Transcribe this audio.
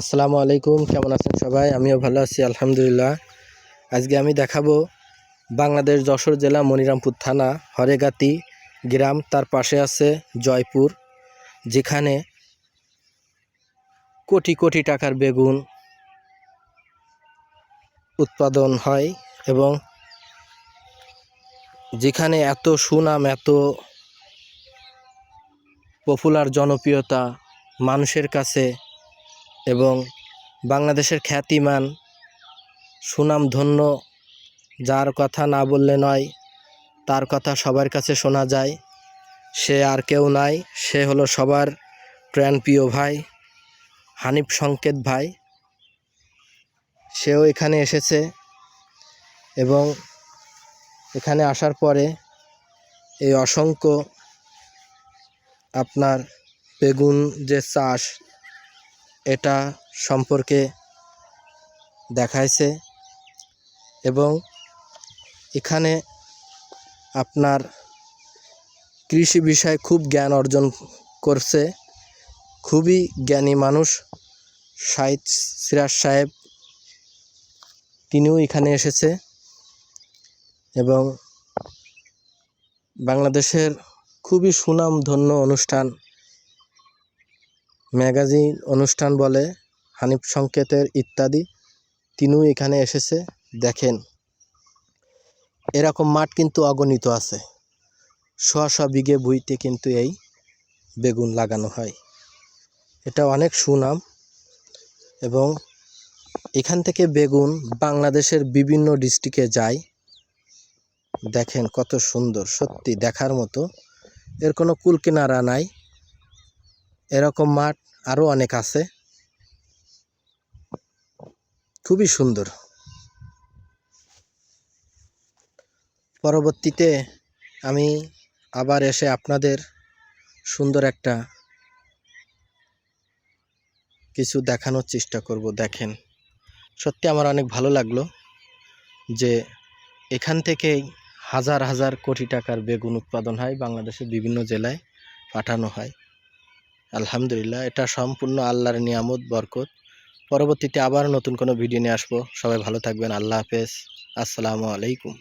আসসালামু আলাইকুম, কেমন আছেন সবাই? আমিও ভালো আছি, আলহামদুলিল্লাহ। আজকে আমি দেখাবো বাংলাদেশ যশোর জেলা মনিরামপুর থানা, হরেগাতি গ্রাম। তার পাশে আছে জয়পুর, যেখানে কোটি কোটি টাকার বেগুন উৎপাদন হয় এবং যেখানে এত সুনাম, এত পপুলার জনপ্রিয়তা মানুষের কাছে এবং বাংলাদেশের খ্যাতিমান, সুনামধন্য, যার কথা না বললে নয়, তার কথা সবার কাছে শোনা যায়। সে আর কেউ নাই, সে হলো সবার প্রাণপ্রিয় ভাই, হানিফ সংকেত ভাই। সেও এখানে এসেছে এবং এখানে আসার পরে এই অসংখ্য আপনার বেগুন যে চাষ এটা সম্পর্কে দেখাইছে এবং এখানে আপনার কৃষি বিষয়ে খুব জ্ঞান অর্জন করছে। খুবই জ্ঞানী মানুষ সাহিদ সিরাজ সাহেব, তিনিও এখানে এসেছে এবং বাংলাদেশের খুবই সুনামধন্য অনুষ্ঠান ম্যাগাজিন, অনুষ্ঠান বলে, হানিফ সংকেতের ইত্যাদি তিনিও এখানে এসেছে, দেখেন। এরকম মাঠ কিন্তু অগণিত আছে। শোয়া শোয়া বিঘে বুইতে কিন্তু এই বেগুন লাগানো হয়। এটা অনেক সুনাম এবং এখান থেকে বেগুন বাংলাদেশের বিভিন্ন ডিস্ট্রিক্টে যায়। দেখেন কত সুন্দর, সত্যি দেখার মতো। এর কোনো কুল কিনারা নাই। এরকম মাঠ আরও অনেক আছে। খুবই সুন্দর। পরবর্তীতে আমি আবার এসে আপনাদের সুন্দর একটা কিছু দেখানোর চেষ্টা করব, দেখেন। সত্যি আমার অনেক ভালো লাগল যে এখান থেকেই হাজার হাজার কোটি টাকার বেগুন উৎপাদন হয়, বাংলাদেশের বিভিন্ন জেলায় পাঠানো হয়। আলহামদুলিল্লাহ, এটা সম্পূর্ণ আল্লাহর নিয়ামত, বরকত। পরবর্তীতে আবার নতুন কোনো ভিডিও নিয়ে আসব। সবাই ভালো থাকবেন। আল্লাহ হাফেজ। আসসালামু আলাইকুম।